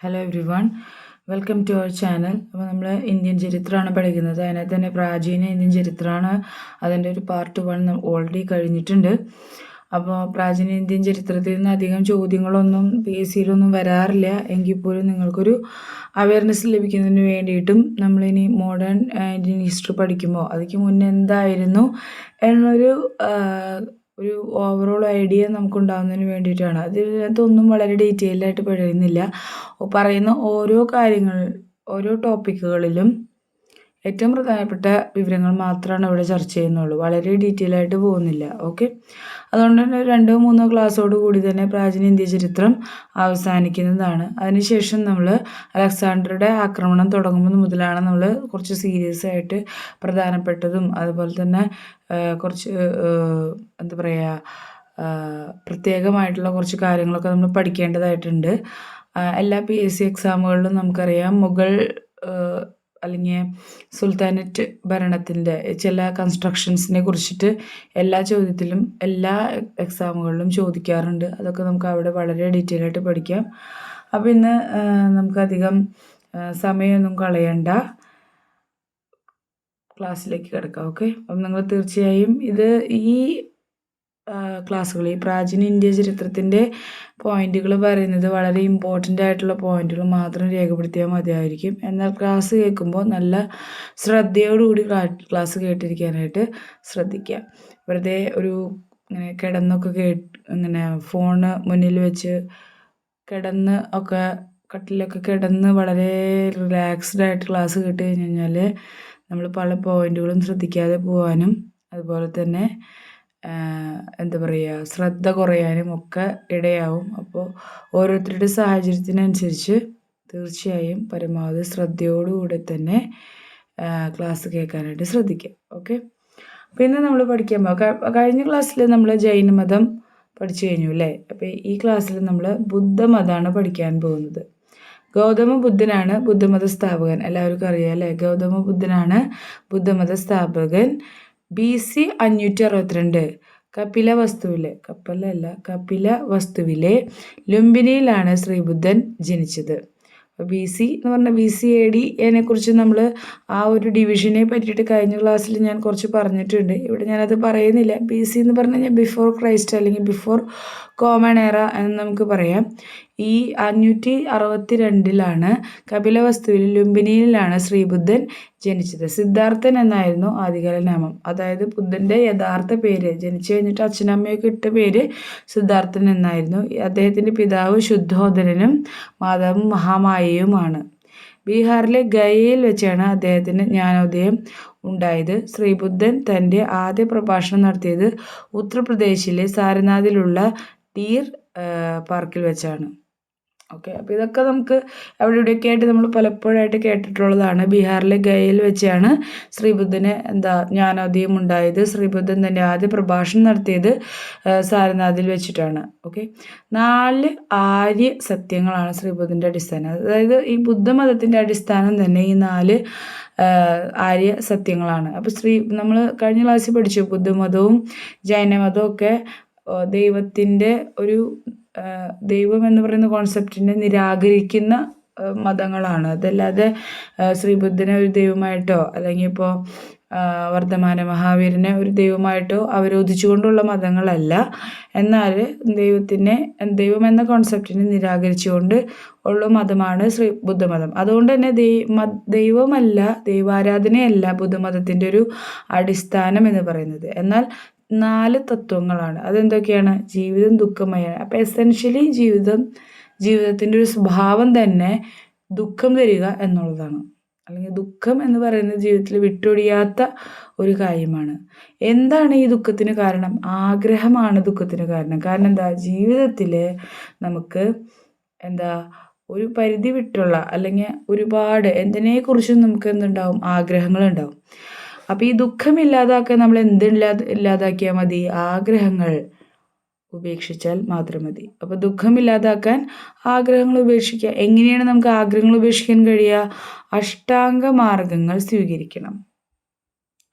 Hello every one welcome to our channel അപ്പോൾ നമ്മൾ Indian ചരിത്രമാണ് പഠിക്കുന്നത്. അതിനകത്ത് തന്നെ പ്രാചീന ഇന്ത്യൻ ചരിത്രമാണ്. അതിന്റെ ഒരു പാർട്ട് വൺ ഓൾറെഡി കഴിഞ്ഞിട്ടുണ്ട്. അപ്പോൾ പ്രാചീന ഇന്ത്യൻ ചരിത്രത്തിൽ നിന്ന് അധികം ചോദ്യങ്ങളൊന്നും പി എസ് സിയിലൊന്നും വരാറില്ല. എങ്കിൽ പോലും നിങ്ങൾക്കൊരു അവയർനെസ് ലഭിക്കുന്നതിന് വേണ്ടിയിട്ടും നമ്മളിനി മോഡേൺ ഇന്ത്യൻ ഹിസ്റ്ററി പഠിക്കുമ്പോൾ അതിക്ക് മുന്നേ എന്തായിരുന്നു എന്നൊരു ഒരു ഓവറോൾ ഐഡിയ നമുക്കുണ്ടാകുന്നതിന് വേണ്ടിയിട്ടാണ്. അതിനകത്തൊന്നും വളരെ ഡീറ്റെയിൽഡായിട്ട് പറയുന്നില്ല. പറയുന്ന ഓരോ കാര്യങ്ങൾ ഓരോ ടോപ്പിക്കുകളിലും ഏറ്റവും പ്രധാനപ്പെട്ട വിവരങ്ങൾ മാത്രമാണ് ഇവിടെ ചർച്ച ചെയ്യുന്നുള്ളൂ. വളരെ ഡീറ്റെയിൽ ആയിട്ട് പോകുന്നില്ല. ഓക്കെ അതുകൊണ്ട് തന്നെ രണ്ടോ മൂന്നോ ക്ലാസ്സോട് കൂടി തന്നെ പ്രാചീന ഇന്ത്യ ചരിത്രം അവസാനിക്കുന്നതാണ്. അതിനുശേഷം നമ്മൾ അലക്സാണ്ടറുടെ ആക്രമണം തുടങ്ങുമ്പോൾ മുതലാണ് നമ്മൾ കുറച്ച് സീരിയസ് ആയിട്ട് പ്രധാനപ്പെട്ടതും അതുപോലെ തന്നെ കുറച്ച് എന്താ പറയുക പ്രത്യേകമായിട്ടുള്ള കുറച്ച് കാര്യങ്ങളൊക്കെ നമ്മൾ പഠിക്കേണ്ടതായിട്ടുണ്ട്. എല്ലാ പി എസ് സി എക്സാമുകളിലും നമുക്കറിയാം മുഗൾ അല്ലെങ്കിൽ സുൽത്താനറ്റ് ഭരണത്തിന്റെ ചില കൺസ്ട്രക്ഷൻസിനെ കുറിച്ചിട്ട് എല്ലാ ചോദ്യത്തിലും എല്ലാ എക്സാമുകളിലും ചോദിക്കാറുണ്ട്. അതൊക്കെ നമുക്ക് അവിടെ വളരെ ഡീറ്റെയിൽ ആയിട്ട് പഠിക്കാം. അപ്പോൾ ഇന്ന് നമുക്കധികം സമയമൊന്നും കളയണ്ട. ക്ലാസ്സിലേക്ക് കിടക്കാം ഓക്കെ? അപ്പം നിങ്ങൾ തീർച്ചയായും ഇത് ഈ ക്ലാസ്സുകൾ ഈ പ്രാചീന ഇന്ത്യ ചരിത്രത്തിന്റെ പോയിന്റുകൾ പറയുന്നത് വളരെ ഇമ്പോർട്ടന്റ് ആയിട്ടുള്ള പോയിന്റുകൾ മാത്രം രേഖപ്പെടുത്തിയാൽ മതിയായിരിക്കും. എന്നാൽ ക്ലാസ് കേൾക്കുമ്പോൾ നല്ല ശ്രദ്ധയോടുകൂടി ക്ലാസ് കേട്ടിരിക്കാനായിട്ട് ശ്രദ്ധിക്കുക. വെറുതെ ഒരു ഇങ്ങനെ കിടന്നൊക്കെ കേ ഇങ്ങനെ ഫോണ് മുന്നിൽ വെച്ച് കിടന്ന് ഒക്കെ കട്ടിലൊക്കെ കിടന്ന് വളരെ റിലാക്സ്ഡ് ആയിട്ട് ക്ലാസ് കേട്ട് കഴിഞ്ഞ് കഴിഞ്ഞാൽ നമ്മൾ പല പോയിന്റുകളും ശ്രദ്ധിക്കാതെ പോകാനും അതുപോലെ തന്നെ എന്താ പറയുക ശ്രദ്ധ കുറയാനും ഒക്കെ ഇടയാവും. അപ്പോൾ ഓരോരുത്തരുടെ സാഹചര്യത്തിനനുസരിച്ച് തീർച്ചയായും പരമാവധി ശ്രദ്ധയോടുകൂടി തന്നെ ക്ലാസ് കേൾക്കാനായിട്ട് ശ്രദ്ധിക്കുക ഓക്കെ? പിന്നെ നമ്മൾ പഠിക്കാൻ പോകാം കഴിഞ്ഞ ക്ലാസ്സിൽ നമ്മൾ ജൈനമതം പഠിച്ചു കഴിഞ്ഞു അല്ലേ? അപ്പോൾ ഈ ക്ലാസ്സിൽ നമ്മൾ ബുദ്ധമതമാണ് പഠിക്കാൻ പോകുന്നത്. ഗൗതമ ബുദ്ധനാണ് ബുദ്ധമത സ്ഥാപകൻ. എല്ലാവർക്കും അറിയാം അല്ലേ? ഗൗതമ ബുദ്ധനാണ് ബുദ്ധമത സ്ഥാപകൻ. ബി സി അഞ്ഞൂറ്റി അറുപത്തിരണ്ട് കപില വസ്തുവിലെ കപ്പലല്ല കപില വസ്തുവിലെ ലുംബിനിയിലാണ് ശ്രീബുദ്ധൻ ജനിച്ചത്. ബി സി എന്ന് പറഞ്ഞാൽ ബി സി എ ഡി കുറിച്ച് നമ്മൾ ആ ഒരു ഡിവിഷനെ പറ്റിയിട്ട് കഴിഞ്ഞ ക്ലാസ്സിൽ ഞാൻ കുറച്ച് പറഞ്ഞിട്ടുണ്ട്. ഇവിടെ ഞാനത് പറയുന്നില്ല. ബി സി എന്ന് പറഞ്ഞു കഴിഞ്ഞാൽ ബിഫോർ ക്രൈസ്റ്റ് അല്ലെങ്കിൽ ബിഫോർ കോമൺ എറ എന്ന് നമുക്ക് പറയാം. ഈ അഞ്ഞൂറ്റി അറുപത്തി രണ്ടിലാണ് കപിലവസ്തുവിൽ ലുംബിനിയിലാണ് ശ്രീബുദ്ധൻ ജനിച്ചത്. സിദ്ധാർത്ഥൻ എന്നായിരുന്നു ആദ്യകാല നാമം. അതായത് ബുദ്ധന്റെ യഥാർത്ഥ പേര് ജനിച്ചു കഴിഞ്ഞിട്ട് അച്ഛനമ്മയൊക്കെ ഇട്ട പേര് സിദ്ധാർത്ഥൻ എന്നായിരുന്നു. അദ്ദേഹത്തിന്റെ പിതാവ് ശുദ്ധോദരനും മാതാവും മഹാമായയുമാണ്. ബീഹാറിലെ ഗയയിൽ വെച്ചാണ് അദ്ദേഹത്തിന് ജ്ഞാനോദയം ഉണ്ടായത്. ശ്രീബുദ്ധൻ തന്റെ ആദ്യ പ്രഭാഷണം നടത്തിയത് ഉത്തർപ്രദേശിലെ സാരനാഥിലുള്ള ടീർ പാർക്കിൽ വെച്ചാണ്. ഓക്കെ അപ്പോൾ ഇതൊക്കെ നമുക്ക് അവിടെ ഇവിടെയൊക്കെ ആയിട്ട് നമ്മൾ പലപ്പോഴായിട്ട് കേട്ടിട്ടുള്ളതാണ്. ബീഹാറിലെ ഗയയിൽ വെച്ചാണ് ശ്രീബുദ്ധന് എന്താ ജ്ഞാനോദയം ഉണ്ടായത്. ശ്രീബുദ്ധൻ തന്നെ ആദ്യ പ്രഭാഷണം നടത്തിയത് സാരനാഥിൽ വെച്ചിട്ടാണ്. ഓക്കെ നാല് ആര്യ സത്യങ്ങളാണ് ശ്രീബുദ്ധന്റെ അടിസ്ഥാനം. അതായത് ഈ ബുദ്ധമതത്തിന്റെ അടിസ്ഥാനം തന്നെ ഈ നാല് ആര്യ സത്യങ്ങളാണ്. അപ്പോൾ ശ്രീ നമ്മൾ കഴിഞ്ഞ ക്ലാസ്സിൽ പഠിച്ചു ബുദ്ധമതവും ജൈനമതവും ഒക്കെ ദൈവത്തിന്റെ ഒരു ദൈവം എന്ന് പറയുന്ന കോൺസെപ്റ്റിനെ നിരാകരിക്കുന്ന മതങ്ങളാണ്. അതല്ലാതെ ശ്രീബുദ്ധനെ ഒരു ദൈവമായിട്ടോ അല്ലെങ്കിൽ ഇപ്പോൾ വർദ്ധമാന മഹാവീരനെ ഒരു ദൈവമായിട്ടോ അവരോധിച്ചുകൊണ്ടുള്ള മതങ്ങളല്ല. എന്നാൽ ദൈവത്തിനെ ദൈവം എന്ന കോൺസെപ്റ്റിനെ നിരാകരിച്ചുകൊണ്ട് ഉള്ള മതമാണ് ശ്രീ ബുദ്ധമതം. അതുകൊണ്ട് തന്നെ ദൈവമല്ല ദൈവാരാധനയല്ല ബുദ്ധമതത്തിന്റെ ഒരു അടിസ്ഥാനം എന്ന് പറയുന്നത്. എന്നാൽ നാല് തത്വങ്ങളാണ്. അതെന്തൊക്കെയാണ്? ജീവിതം ദുഃഖമയാണ് അപ്പോൾ എസെൻഷ്യലി ജീവിതം ജീവിതത്തിന്റെ ഒരു സ്വഭാവം തന്നെ ദുഃഖം തരിക എന്നുള്ളതാണ്. അല്ലെങ്കിൽ ദുഃഖം എന്ന് പറയുന്നത് ജീവിതത്തിൽ വിട്ടൊഴിയാത്ത ഒരു കാര്യമാണ്. എന്താണ് ഈ ദുഃഖത്തിന് കാരണം? ആഗ്രഹമാണ് ദുഃഖത്തിന് കാരണം. കാരണം എന്താ? ജീവിതത്തിൽ നമുക്ക് എന്താ? ഒരു പരിധി വിട്ടുള്ള അല്ലെങ്കിൽ ഒരുപാട് എന്തിനെക്കുറിച്ചും നമുക്ക് എന്തുണ്ടാവും? ആഗ്രഹങ്ങളുണ്ടാവും. അപ്പോൾ ഈ ദുഃഖം ഇല്ലാതാക്കാൻ നമ്മൾ എന്തില്ലാതെ ഇല്ലാതാക്കിയാൽ മതി? ആഗ്രഹങ്ങൾ ഉപേക്ഷിച്ചാൽ മാത്രം മതി. അപ്പോൾ ദുഃഖം ഇല്ലാതാക്കാൻ ആഗ്രഹങ്ങൾ ഉപേക്ഷിക്കുക. എങ്ങനെയാണ് നമുക്ക് ആഗ്രഹങ്ങൾ ഉപേക്ഷിക്കാൻ കഴിയുക? അഷ്ടാംഗ മാർഗങ്ങൾ സ്വീകരിക്കണം.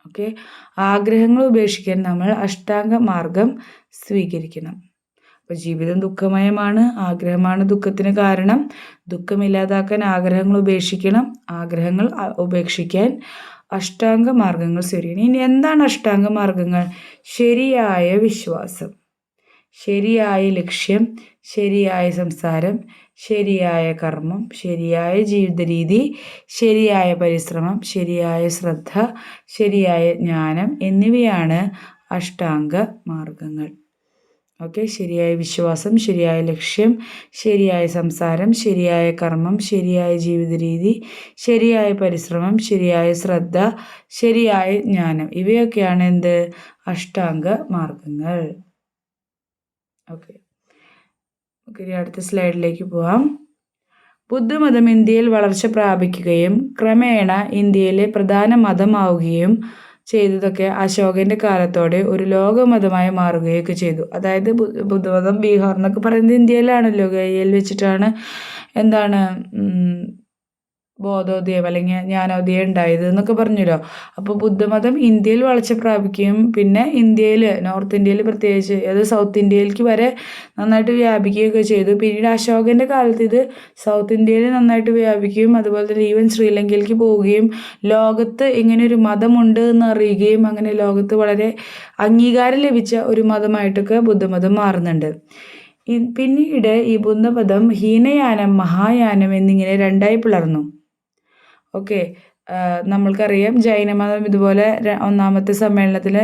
ഓക്കെ? ആഗ്രഹങ്ങൾ ഉപേക്ഷിക്കാൻ നമ്മൾ അഷ്ടാംഗ മാർഗം സ്വീകരിക്കണം. അപ്പോൾ ജീവിതം ദുഃഖമയമാണ് ആഗ്രഹമാണ് ദുഃഖത്തിന് കാരണം. ദുഃഖമില്ലാതാക്കാൻ ആഗ്രഹങ്ങൾ ഉപേക്ഷിക്കണം. ആഗ്രഹങ്ങൾ ഉപേക്ഷിക്കാൻ അഷ്ടാംഗ മാർഗങ്ങൾ സ്വീകരിക്കണം ഇനി എന്താണ് അഷ്ടാംഗ മാർഗങ്ങൾ? ശരിയായ വിശ്വാസം ശരിയായ ലക്ഷ്യം ശരിയായ സംസാരം ശരിയായ കർമ്മം ശരിയായ ജീവിത രീതി ശരിയായ പരിശ്രമം ശരിയായ ശ്രദ്ധ ശരിയായ ജ്ഞാനം എന്നിവയാണ് അഷ്ടാംഗ മാർഗങ്ങൾ. ഓക്കെ ശരിയായ വിശ്വാസം ശരിയായ ലക്ഷ്യം ശരിയായ സംസാരം ശരിയായ കർമ്മം ശരിയായ ജീവിത രീതി ശരിയായ പരിശ്രമം ശരിയായ ശ്രദ്ധ ശരിയായ ജ്ഞാനം. ഇവയൊക്കെയാണ് എന്ത്? അഷ്ടാംഗ മാർഗങ്ങൾ. ഓക്കെ. ഓക്കെ അടുത്ത സ്ലൈഡിലേക്ക് പോവാം. ബുദ്ധമതം ഇന്ത്യയിൽ വളർച്ച പ്രാപിക്കുകയും ക്രമേണ ഇന്ത്യയിലെ പ്രധാന മതമാവുകയും ചെയ്തതൊക്കെ അശോകന്റെ കാലത്തോടെ ഒരു ലോകമതമായി മാറുകയൊക്കെ ചെയ്തു. അതായത് ബുദ്ധമതം ബീഹാർ എന്നൊക്കെ പറയുന്നത് ഇന്ത്യയിലാണല്ലോ ഗയയിൽ വെച്ചിട്ടാണ്. എന്താണ് ബോധോദയം അല്ലെങ്കിൽ ജ്ഞാനോദയം ഉണ്ടായത് എന്നൊക്കെ പറഞ്ഞല്ലോ. അപ്പോൾ ബുദ്ധമതം ഇന്ത്യയിൽ വളർച്ച പ്രാപിക്കുകയും പിന്നെ ഇന്ത്യയിൽ നോർത്ത് ഇന്ത്യയിൽ പ്രത്യേകിച്ച് അത് സൗത്ത് ഇന്ത്യയിലേക്ക് വരെ നന്നായിട്ട് വ്യാപിക്കുകയൊക്കെ ചെയ്തു. പിന്നീട് അശോകന്റെ കാലത്ത് ഇത് സൗത്ത് ഇന്ത്യയിൽ നന്നായിട്ട് വ്യാപിക്കുകയും അതുപോലെ തന്നെ ഈവൻ ശ്രീലങ്കയിലേക്ക് പോവുകയും ലോകത്ത് ഇങ്ങനെ ഒരു മതമുണ്ട് എന്ന് അറിയുകയും അങ്ങനെ ലോകത്ത് വളരെ അംഗീകാരം ലഭിച്ച ഒരു മതമായിട്ടൊക്കെ ബുദ്ധമതം മാറുന്നുണ്ട്. പിന്നീട് ഈ ബുദ്ധമതം ഹീനയാനം മഹായാനം എന്നിങ്ങനെ രണ്ടായി പിളർന്നു. ഓക്കെ. നമ്മൾക്കറിയാം ജൈനമതം ഇതുപോലെ ഒന്നാമത്തെ സമ്മേളനത്തിൽ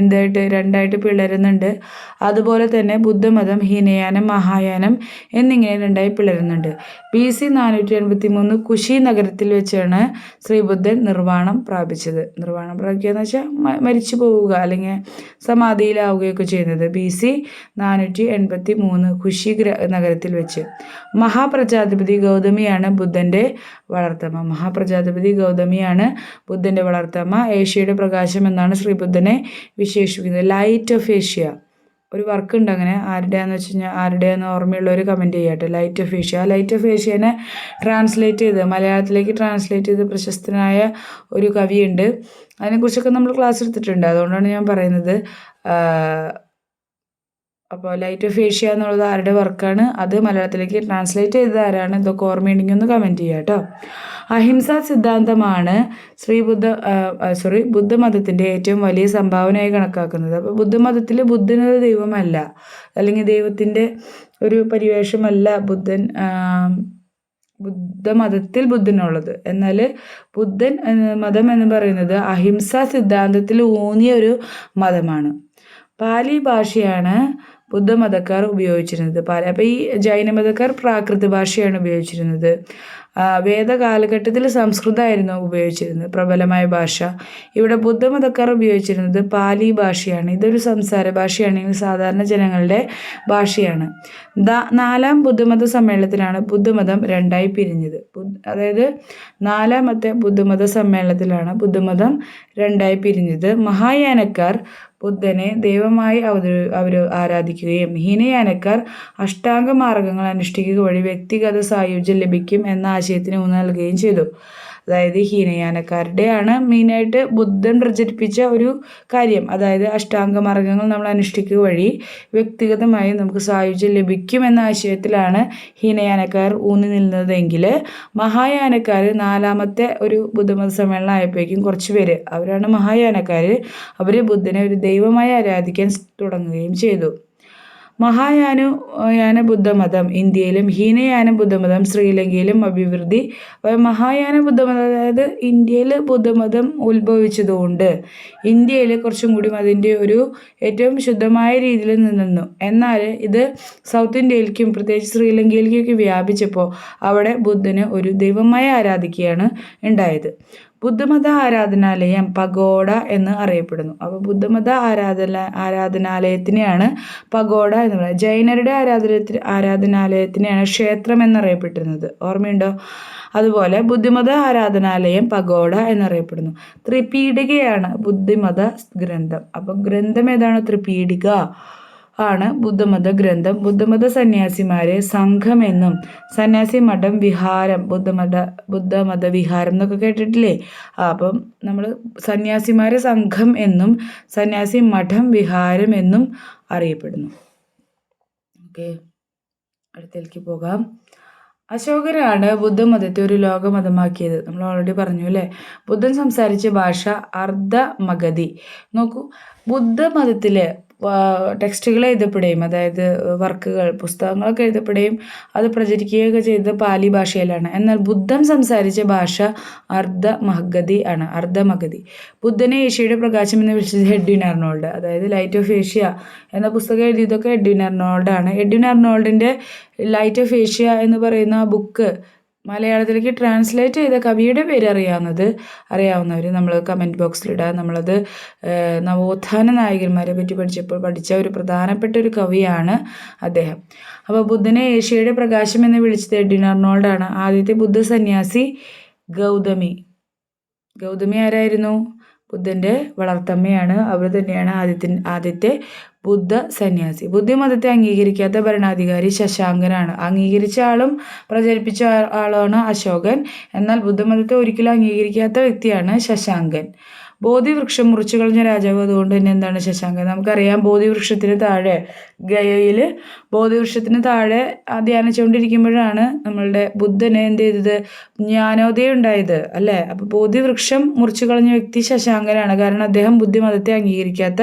എന്തായിട്ട് രണ്ടായിട്ട് പിളരുന്നുണ്ട്. അതുപോലെ തന്നെ ബുദ്ധമതം ഹീനയാനം മഹായാനം എന്നിങ്ങനെ രണ്ടായി പിളരുന്നുണ്ട്. ബി സി നാനൂറ്റി എൺപത്തി മൂന്ന് കുശി നഗരത്തിൽ വെച്ചാണ് ശ്രീബുദ്ധൻ നിർവാണം പ്രാപിച്ചത്. നിർവാണം പ്രാപിക്കുക എന്ന് വെച്ചാൽ മരിച്ചു പോവുക അല്ലെങ്കിൽ സമാധിയിലാവുകയൊക്കെ ചെയ്യുന്നത് ബി സി നാനൂറ്റി എൺപത്തി മൂന്ന് കുശി നഗരത്തിൽ വെച്ച്. മഹാപ്രജാധിപതി ഗൗതമിയാണ് ബുദ്ധന്റെ വളർത്തമ്മ. മഹാപ്രജാധിപതി ഗൗതമിയാണ് ബുദ്ധന്റെ വളർത്തമ്മ. ഏഷ്യയുടെ പ്രകാശം എന്നാണ് ശ്രീബുദ്ധനെ വിശേഷിപ്പിക്കുന്നത്. ലൈറ്റ് ഓഫ് ഏഷ്യ ഒരു വർക്ക് ഉണ്ട് അങ്ങനെ. ആരുടെയാന്ന് വെച്ച് കഴിഞ്ഞാൽ ആരുടെയാന്ന് ഓർമ്മയുള്ളവർ കമന്റ് ചെയ്യട്ടെ ലൈറ്റ് ഓഫ് ഏഷ്യ ആ ലൈറ്റ് ഓഫ് ഏഷ്യനെ ട്രാൻസ്ലേറ്റ് ചെയ്ത് മലയാളത്തിലേക്ക് ട്രാൻസ്ലേറ്റ് ചെയ്ത് പ്രശസ്തനായ ഒരു കവിയുണ്ട്. അതിനെക്കുറിച്ചൊക്കെ നമ്മൾ ക്ലാസ് എടുത്തിട്ടുണ്ട്. അതുകൊണ്ടാണ് ഞാൻ പറയുന്നത്. അപ്പോൾ ലൈറ്റ് ഓഫ് ഏഷ്യ എന്നുള്ളത് ആരുടെ വർക്കാണ് അത് മലയാളത്തിലേക്ക് ട്രാൻസ്ലേറ്റ് ചെയ്തത് ആരാണ്? ഇതൊക്കെ ഓർമ്മയുണ്ടെങ്കിൽ ഒന്ന് കമന്റ് ചെയ്യാം കേട്ടോ. അഹിംസാ സിദ്ധാന്തമാണ് ശ്രീ ബുദ്ധ സോറി ബുദ്ധമതത്തിന്റെ ഏറ്റവും വലിയ സംഭാവനയായി കണക്കാക്കുന്നത്. അപ്പോൾ ബുദ്ധമതത്തിൽ ബുദ്ധനൊരു ദൈവമല്ല. അല്ലെങ്കിൽ ദൈവത്തിന്റെ ഒരു പരിവേഷമല്ല ബുദ്ധൻ ബുദ്ധമതത്തിൽ ബുദ്ധനുള്ളത്. എന്നാൽ ബുദ്ധൻ മതം എന്ന് പറയുന്നത് അഹിംസാ സിദ്ധാന്തത്തിൽ ഊന്നിയ ഒരു മതമാണ്. പാലി ഭാഷയാണ് ബുദ്ധമതക്കാർ ഉപയോഗിച്ചിരുന്നത്. പാലി അപ്പോൾ ഈ ജൈനമതക്കാർ പ്രാകൃത ഭാഷയാണ് ഉപയോഗിച്ചിരുന്നത്. വേദകാലഘട്ടത്തിൽ സംസ്കൃതമായിരുന്നു ഉപയോഗിച്ചിരുന്നത്. പ്രബലമായ ഭാഷ. ഇവിടെ ബുദ്ധമതക്കാർ ഉപയോഗിച്ചിരുന്നത് പാലി ഭാഷയാണ്. ഇതൊരു സംസാര ഭാഷയാണെങ്കിൽ സാധാരണ ജനങ്ങളുടെ ഭാഷയാണ്. നാലാം ബുദ്ധമത സമ്മേളനത്തിലാണ് ബുദ്ധമതം രണ്ടായി പിരിഞ്ഞത്. അതായത് നാലാമത്തെ ബുദ്ധമത സമ്മേളനത്തിലാണ് ബുദ്ധമതം രണ്ടായി പിരിഞ്ഞത്. മഹായാനക്കാർ ബുദ്ധനെ ദൈവമായി അവർ ആരാധിക്കുകയും ഹീനയാനക്കാർ അഷ്ടാംഗ മാർഗങ്ങൾ അനുഷ്ഠിക്കുക വഴി വ്യക്തിഗത സായുജ്യം ലഭിക്കും എന്ന ആശയത്തിന് ഊന്നൽ നൽകുകയും ചെയ്തു. അതായത് ഹീനയാനക്കാരുടെയാണ് മെയിനായിട്ട് ബുദ്ധൻ പ്രചരിപ്പിച്ച ഒരു കാര്യം. അതായത് അഷ്ടാംഗ മാർഗങ്ങൾ നമ്മൾ അനുഷ്ഠിക്കുക വഴി വ്യക്തിഗതമായി നമുക്ക് സായുജ്യം ലഭിക്കും എന്ന ആശയത്തിലാണ് ഹീനയാനക്കാർ ഊന്നി നിന്നതെങ്കിൽ മഹായാനക്കാർ നാലാമത്തെ ഒരു ബുദ്ധമത സമ്മേളനം ആയപ്പോഴേക്കും കുറച്ച് പേര് അവരാണ് മഹായാനക്കാർ അവർ ബുദ്ധനെ ഒരു ദൈവമായി ആരാധിക്കാൻ തുടങ്ങുകയും ചെയ്തു. മഹായാനു യാന ബുദ്ധമതം ഇന്ത്യയിലും ഹീനയാന ബുദ്ധമതം ശ്രീലങ്കയിലും അഭിവൃദ്ധി. മഹായാന ബുദ്ധമതം അതായത് ഇന്ത്യയിൽ ബുദ്ധമതം ഉത്ഭവിച്ചതുകൊണ്ട് ഇന്ത്യയിൽ കുറച്ചും കൂടി അതിന്റെ ഒരു ഏറ്റവും ശുദ്ധമായ രീതിയിൽ നിന്നു എന്നാൽ ഇത് സൗത്ത് ഇന്ത്യയിലേക്കും പ്രത്യേകിച്ച് ശ്രീലങ്കയിലേക്കൊക്കെ വ്യാപിച്ചപ്പോൾ അവിടെ ബുദ്ധന് ഒരു ദൈവമായി ആരാധിക്കുകയാണ് ഉണ്ടായത്. ബുദ്ധമത ആരാധനാലയം പഗോഡ എന്ന് അറിയപ്പെടുന്നു. അപ്പോൾ ബുദ്ധമത ആരാധന ആരാധനാലയത്തിനെയാണ് പഗോഡ എന്ന് പറയുന്നത്. ജൈനരുടെ ആരാധന ആരാധനാലയത്തിനെയാണ് ക്ഷേത്രം എന്നറിയപ്പെട്ടിരുന്നത്. ഓർമ്മയുണ്ടോ? അതുപോലെ ബുദ്ധിമത ആരാധനാലയം പഗോഡ എന്നറിയപ്പെടുന്നു. ത്രിപീഠികയാണ് ബുദ്ധിമത ഗ്രന്ഥം. അപ്പോൾ ഗ്രന്ഥം ഏതാണ്? ത്രിപീഡിക ആണ് ബുദ്ധമത ഗ്രന്ഥം. ബുദ്ധമത സന്യാസിമാരെ സംഘമെന്നും സന്യാസി മഠം വിഹാരം ബുദ്ധമത ബുദ്ധമത വിഹാരം എന്നൊക്കെ കേട്ടിട്ടില്ലേ? അപ്പം നമ്മൾ സന്യാസിമാരെ സംഘം എന്നും സന്യാസി മഠം വിഹാരം എന്നും അറിയപ്പെടുന്നു. ഓക്കെ അടുത്തേക്ക് പോകാം. അശോകനാണ് ബുദ്ധമതത്തെ ഒരു ലോകമതമാക്കിയത്. നമ്മൾ ഓൾറെഡി പറഞ്ഞു അല്ലേ? ബുദ്ധൻ സംസാരിച്ച ഭാഷ അർദ്ധ മഗതി നോക്കൂ ബുദ്ധമതത്തിലെ ടെക്സ്റ്റുകൾ എഴുതപ്പെടുകയും അതായത് വർക്കുകൾ പുസ്തകങ്ങളൊക്കെ എഴുതപ്പെടുകയും അത് പ്രചരിക്കുകയൊക്കെ ചെയ്തത് പാലി ഭാഷയിലാണ്. എന്നാൽ ബുദ്ധം സംസാരിച്ച ഭാഷ അർദ്ധ മഹഗതി ആണ് അർദ്ധ മഗതി ബുദ്ധനെ ഏഷ്യയുടെ പ്രകാശം എന്ന് വിളിച്ചത് എഡ്വിൻ അർണോൾഡ് അതായത് ലൈറ്റ് ഓഫ് ഏഷ്യ എന്ന പുസ്തകം എഴുതിയതൊക്കെ എഡ്വിൻ അർണോൾഡാണ് എഡ്വിൻ അർണോൾഡിന്റെ ലൈറ്റ് ഓഫ് ഏഷ്യ എന്ന് പറയുന്ന ബുക്ക് മലയാളത്തിലേക്ക് ട്രാൻസ്ലേറ്റ് ചെയ്ത കവിയുടെ പേര് അറിയാവുന്നത് അറിയാവുന്നവർ നമ്മൾ കമന്റ് ബോക്സിലിടുക നമ്മളത് നവോത്ഥാന നായകന്മാരെ പറ്റി പഠിച്ചപ്പോൾ പഠിച്ച ഒരു പ്രധാനപ്പെട്ട ഒരു കവിയാണ് അദ്ദേഹം. അപ്പോൾ ബുദ്ധനെ ഏഷ്യയുടെ പ്രകാശം എന്ന് വിളിച്ചത് എഡിൻ അർണോൾഡാണ് ആദ്യത്തെ ബുദ്ധ സന്യാസി ഗൗതമി. ഗൗതമി ആരായിരുന്നു? ബുദ്ധന്റെ വളർത്തമ്മയാണ്. അവർ തന്നെയാണ് ആദ്യത്തെ ആദ്യത്തെ ബുദ്ധ സന്യാസി. ബുദ്ധിമതത്തെ അംഗീകരിക്കാത്ത ഭരണാധികാരി ശശാങ്കനാണ്. അംഗീകരിച്ച ആളും പ്രചരിപ്പിച്ച ആളാണ് അശോകൻ. എന്നാൽ ബുദ്ധമതത്തെ ഒരിക്കലും അംഗീകരിക്കാത്ത വ്യക്തിയാണ് ശശാങ്കൻ. ബോധിവൃക്ഷം മുറിച്ചു കളഞ്ഞ രാജാവ്. അതുകൊണ്ട് തന്നെ എന്താണ് ശശാങ്കൻ? നമുക്കറിയാം ബോധിവൃക്ഷത്തിന് താഴെ ഗയയിൽ ബോധിവൃക്ഷത്തിന് താഴെ ധ്യാനിച്ചുകൊണ്ടിരിക്കുമ്പോഴാണ് നമ്മളുടെ ബുദ്ധന് എന്ത് ചെയ്തത്? ജ്ഞാനോദയം ഉണ്ടായത് അല്ലേ? അപ്പോൾ ബോധിവൃക്ഷം മുറിച്ചു കളഞ്ഞ വ്യക്തി ശശാങ്കനാണ്. കാരണം അദ്ദേഹം ബുദ്ധിമതത്തെ അംഗീകരിക്കാത്ത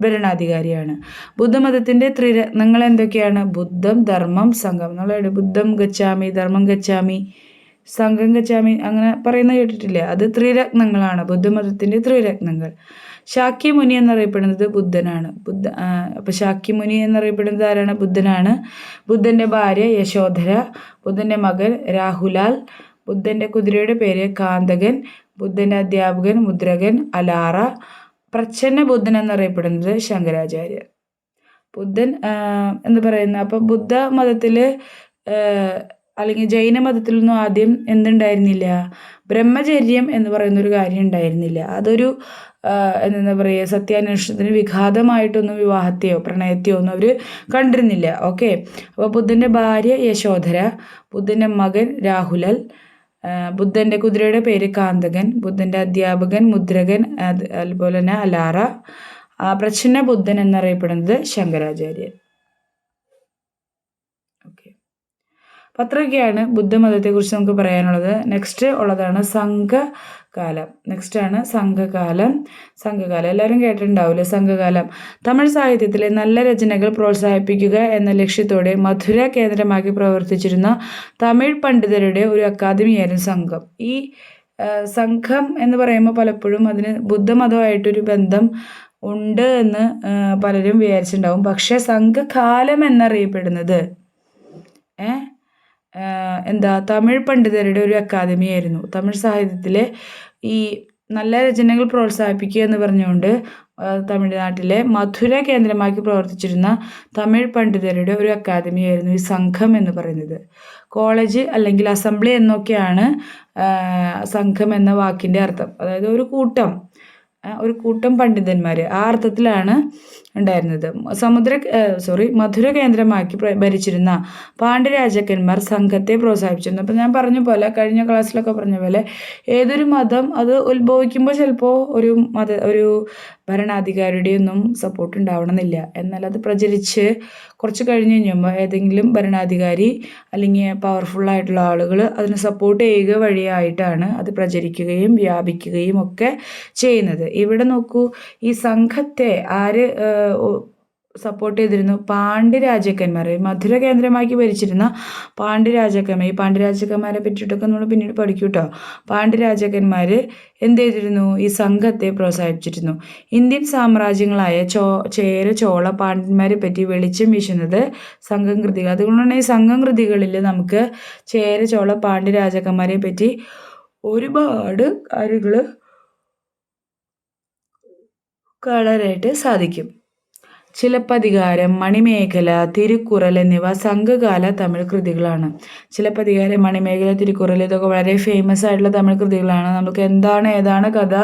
ഭരണാധികാരിയാണ്. ബുദ്ധമതത്തിന്റെ ത്രിരത്നങ്ങൾ എന്തൊക്കെയാണ്? ബുദ്ധം ധർമ്മം സംഘം. നമ്മളുടെ ബുദ്ധം ഗച്ഛാമി ധർമ്മം ഗച്ഛാമി. സംഘം അങ്ങനെ പറയുന്ന കേട്ടിട്ടില്ലേ? അത് ത്രിരത്നങ്ങളാണ്. ബുദ്ധമതത്തിന്റെ ത്രിരത്നങ്ങൾ. ശാക്യമുനി എന്നറിയപ്പെടുന്നത് ബുദ്ധനാണ്. ബുദ്ധ അപ്പോൾ ശാക്യമുനി എന്നറിയപ്പെടുന്നത് ആരാണ്? ബുദ്ധനാണ്. ബുദ്ധന്റെ ഭാര്യ യശോധര ബുദ്ധന്റെ മകൻ രാഹുലാൽ ബുദ്ധന്റെ കുതിരയുടെ പേര് കാന്തകൻ ബുദ്ധന്റെ അധ്യാപകൻ മുദ്രകൻ അലാറ പ്രച്ഛന്ന ബുദ്ധൻ എന്നറിയപ്പെടുന്നത് ശങ്കരാചാര്യർ. ബുദ്ധൻ എന്ന് പറയുന്ന അപ്പോൾ ബുദ്ധ മതത്തിൽ അല്ലെങ്കിൽ ജൈന മതത്തിലൊന്നും ആദ്യം എന്തുണ്ടായിരുന്നില്ല? ബ്രഹ്മചര്യം എന്ന് പറയുന്ന ഒരു കാര്യം ഉണ്ടായിരുന്നില്ല. അതൊരു എന്താ പറയുക സത്യാന്വേഷണത്തിന് വിഘാതമായിട്ടൊന്നും വിവാഹത്തെയോ പ്രണയത്തെയോ ഒന്നും അവർ കണ്ടിരുന്നില്ല. ഓക്കെ? അപ്പോൾ ബുദ്ധന്റെ ഭാര്യ യശോധര ബുദ്ധന്റെ മകൻ രാഹുലൽ ബുദ്ധന്റെ കുതിരയുടെ പേര് കാന്തകൻ ബുദ്ധന്റെ അധ്യാപകൻ മുദ്രകൻ അതുപോലെ തന്നെ അലാറ പ്രച്ഛന്ന ബുദ്ധൻ എന്നറിയപ്പെടുന്നത് ശങ്കരാചാര്യൻ. അത്രയൊക്കെയാണ് ബുദ്ധമതത്തെക്കുറിച്ച് നമുക്ക് പറയാനുള്ളത്. നെക്സ്റ്റ് ഉള്ളതാണ് സംഘകാലം. നെക്സ്റ്റ് ആണ് സംഘകാലം. സംഘകാലം. എല്ലാവരും കേട്ടിട്ടുണ്ടാവില്ലേ സംഘകാലം. തമിഴ് സാഹിത്യത്തിലെ നല്ല രചനകൾ പ്രോത്സാഹിപ്പിക്കുക എന്ന ലക്ഷ്യത്തോടെ മധുര കേന്ദ്രമാക്കി പ്രവർത്തിച്ചിരുന്ന തമിഴ് പണ്ഡിതരുടെ ഒരു അക്കാദമിയായിരുന്നു സംഘം. ഈ സംഘം എന്ന് പറയുമ്പോൾ പലപ്പോഴും അതിന് ബുദ്ധമതമായിട്ടൊരു ബന്ധം ഉണ്ട് എന്ന് പലരും വിചാരിച്ചിട്ടുണ്ടാവും. പക്ഷേ സംഘകാലം എന്നറിയപ്പെടുന്നത് ഏഹ് എന്താ തമിഴ് പണ്ഡിതരുടെ ഒരു അക്കാദമി ആയിരുന്നു. തമിഴ് സാഹിത്യത്തിലെ ഈ നല്ല രചനകൾ പ്രോത്സാഹിപ്പിക്കുക എന്ന് പറഞ്ഞുകൊണ്ട് തമിഴ്നാട്ടിലെ മധുര കേന്ദ്രമാക്കി പ്രവർത്തിച്ചിരുന്ന തമിഴ് പണ്ഡിതരുടെ ഒരു അക്കാദമി ആയിരുന്നു ഈ സംഘം എന്ന് പറയുന്നത്. കോളേജ് അല്ലെങ്കിൽ അസംബ്ലി എന്നൊക്കെയാണ് സംഘം എന്ന വാക്കിന്റെ അർത്ഥം. അതായത് ഒരു കൂട്ടം ഒരു കൂട്ടം പണ്ഡിതന്മാർ ആ അർത്ഥത്തിലാണ് ഉണ്ടായിരുന്നത്. സമുദ്ര സോറി മധുര കേന്ദ്രമാക്കി ഭരിച്ചിരുന്ന പാണ്ഡ്യരാജാക്കന്മാർ സംഘത്തെ പ്രോത്സാഹിപ്പിച്ചിരുന്നു. അപ്പോൾ ഞാൻ പറഞ്ഞ പോലെ കഴിഞ്ഞ ക്ലാസ്സിലൊക്കെ പറഞ്ഞ പോലെ ഏതൊരു മതം അത് ഉത്ഭവിക്കുമ്പോൾ ചിലപ്പോൾ ഒരു മത ഒരു ഭരണാധികാരിയുടെയൊന്നും സപ്പോർട്ട് ഉണ്ടാവണമെന്നില്ല. എന്നാൽ അത് പ്രചരിച്ച് കുറച്ച് കഴിഞ്ഞ് കഴിഞ്ഞുമ്പോൾ ഏതെങ്കിലും ഭരണാധികാരി അല്ലെങ്കിൽ പവർഫുൾ ആയിട്ടുള്ള ആളുകൾ അതിനെ സപ്പോർട്ട് ചെയ്യുക വഴിയായിട്ടാണ് അത് പ്രചരിക്കുകയും വ്യാപിക്കുകയും ഒക്കെ ചെയ്യുന്നത്. ഇവിടെ നോക്കൂ ഈ സംഘത്തെ ആര് സപ്പോർട്ട് ചെയ്തിരുന്നു പാണ്ഡ്യരാജാക്കന്മാർ മധുര കേന്ദ്രമാക്കി ഭരിച്ചിരുന്ന പാണ്ഡ്യരാജാക്കന്മാർ ഈ പാണ്ഡ്യരാജാക്കന്മാരെ പറ്റിയിട്ടൊക്കെ നമ്മൾ പിന്നീട് പഠിക്കും കേട്ടോ പാണ്ഡ്യരാജാക്കന്മാർ എന്ത് ചെയ്തിരുന്നു? ഈ സംഘത്തെ പ്രോത്സാഹിപ്പിച്ചിരുന്നു. ഇന്ത്യൻ സാമ്രാജ്യങ്ങളായ ചോ ചേര ചോള പാണ്ഡ്യന്മാരെ പറ്റി വെളിച്ചം വീശുന്നത് സംഘം കൃതികൾ. അതുകൊണ്ടാണ് ഈ സംഘം കൃതികളിൽ നമുക്ക് ചേര ചോള പാണ്ഡ്യരാജാക്കന്മാരെ പറ്റി ഒരുപാട് കാര്യങ്ങൾ കാണാനായിട്ട് സാധിക്കും. ചിലപ്പതികാരം മണിമേഖല തിരുക്കുറൽ എന്നിവ സംഘകാല തമിഴ് കൃതികളാണ്. ചിലപ്പതികാരം മണിമേഖല തിരുക്കുറൽ ഇതൊക്കെ വളരെ ഫേമസ് ആയിട്ടുള്ള തമിഴ് കൃതികളാണ്. നമുക്ക് എന്താണ് ഏതാണ് കഥ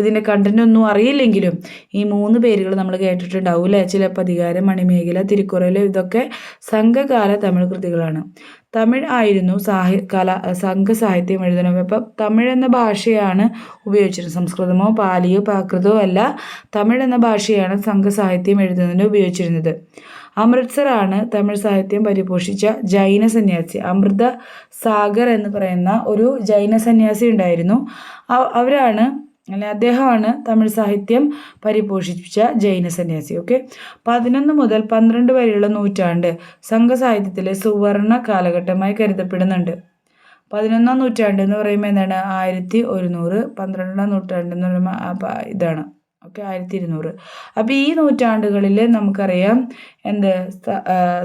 ഇതിന്റെ കണ്ടന്റ് ഒന്നും അറിയില്ലെങ്കിലും ഈ മൂന്ന് പേരുകൾ നമ്മൾ കേട്ടിട്ടുണ്ടാവും അല്ലേ? ചിലപ്പതികാരം മണിമേഖല തിരുക്കുറൽ ഇതൊക്കെ സംഘകാല തമിഴ് കൃതികളാണ്. തമിഴ് ആയിരുന്നു സാഹി കല സംഘ സാഹിത്യം എഴുതണം ഇപ്പം തമിഴ് എന്ന ഭാഷയാണ് ഉപയോഗിച്ചിരുന്നത്. സംസ്കൃതമോ പാലിയോ പ്രാകൃതമോ അല്ല തമിഴ് എന്ന ഭാഷയാണ് സംഘ സാഹിത്യം എഴുതുന്നതിന് ഉപയോഗിച്ചിരുന്നത്. അമൃത്സറാണ് തമിഴ് സാഹിത്യം പരിപോഷിച്ച ജൈന സന്യാസി. അമൃത സാഗർ എന്ന് പറയുന്ന ഒരു ജൈന സന്യാസി ഉണ്ടായിരുന്നു. അവ- അവരാണ് അല്ലെ? അദ്ദേഹമാണ് തമിഴ് സാഹിത്യം പരിപോഷിപ്പിച്ച ജൈന സന്യാസി ഓക്കെ പതിനൊന്ന് മുതൽ പന്ത്രണ്ട് വരെയുള്ള നൂറ്റാണ്ട് സംഘസാഹിത്യത്തിലെ സുവർണ കാലഘട്ടമായി കരുതപ്പെടുന്നുണ്ട്. പതിനൊന്നാം നൂറ്റാണ്ട് എന്ന് പറയുമ്പോൾ എന്താണ്? ആയിരത്തി ഒരുന്നൂറ് പന്ത്രണ്ടാം നൂറ്റാണ്ട് എന്ന് പറയുമ്പോൾ ഇതാണ്. ഓക്കെ ആയിരത്തി ഇരുന്നൂറ് അപ്പോൾ ഈ നൂറ്റാണ്ടുകളിൽ നമുക്കറിയാം എന്ത്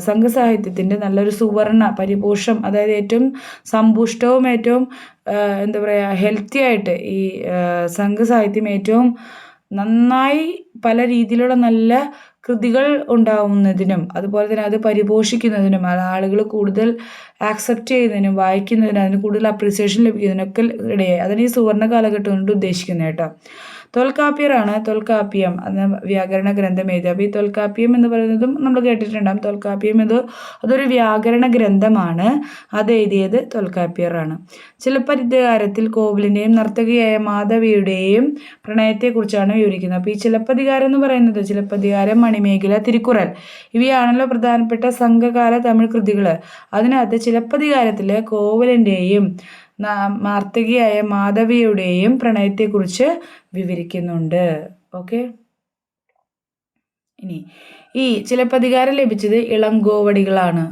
സംഘസാഹിത്യത്തിന്റെ നല്ലൊരു സുവർണ പരിപോഷം അതായത് ഏറ്റവും സമ്പുഷ്ടവും ഏറ്റവും എന്താ പറയുക ഹെൽത്തി ആയിട്ട് ഈ സംഘസാഹിത്യം ഏറ്റവും നന്നായി പല രീതിയിലുള്ള നല്ല കൃതികൾ ഉണ്ടാവുന്നതിനും അതുപോലെ തന്നെ അത് പരിപോഷിക്കുന്നതിനും ആളുകൾ കൂടുതൽ ആക്സെപ്റ്റ് ചെയ്യുന്നതിനും വായിക്കുന്നതിനും അതിന് കൂടുതൽ അപ്രീസിയേഷൻ ലഭിക്കുന്നതിനൊക്കെ ഇടയായി. അതിന് ഈ സുവർണ കാലഘട്ടം കൊണ്ട് ഉദ്ദേശിക്കുന്നത് കേട്ടോ. തൊൽക്കാപ്പിയറാണ്. തൊൽക്കാപ്പിയം എന്ന വ്യാകരണ ഗ്രന്ഥം എഴുതിയത് അപ്പോൾ ഈ തൊൽക്കാപ്പിയം എന്ന് പറയുന്നതും നമ്മൾ കേട്ടിട്ടുണ്ടാകും തൊൽക്കാപ്പിയം ഇത് അതൊരു വ്യാകരണ ഗ്രന്ഥമാണ്. അത് എഴുതിയത് തൊൽക്കാപ്പിയറാണ്. ചിലപ്പതികാരത്തിൽ കോവിലിന്റെയും നർത്തകിയായ മാധവിയുടെയും പ്രണയത്തെക്കുറിച്ചാണ് വിവരിക്കുന്നത്. അപ്പോൾ ഈ ചിലപ്പതികാരം എന്ന് പറയുന്നത് ചിലപ്പതികാരം മണിമേഖല തിരുക്കുറൽ ഇവയാണല്ലോ പ്രധാനപ്പെട്ട സംഘകാല തമിഴ് കൃതികൾ അതിനകത്ത് ചിലപ്പതികാരത്തിൽ കോവലിന്റെയും മാർത്തകിയായ മാധവിയുടെയും പ്രണയത്തെക്കുറിച്ച് വിവരിക്കുന്നുണ്ട്. ഓക്കെ? ഇനി ഈ ചിലപ്പതികാരം ലഭിച്ചത് ഇളം ഗോവടികളാണ്.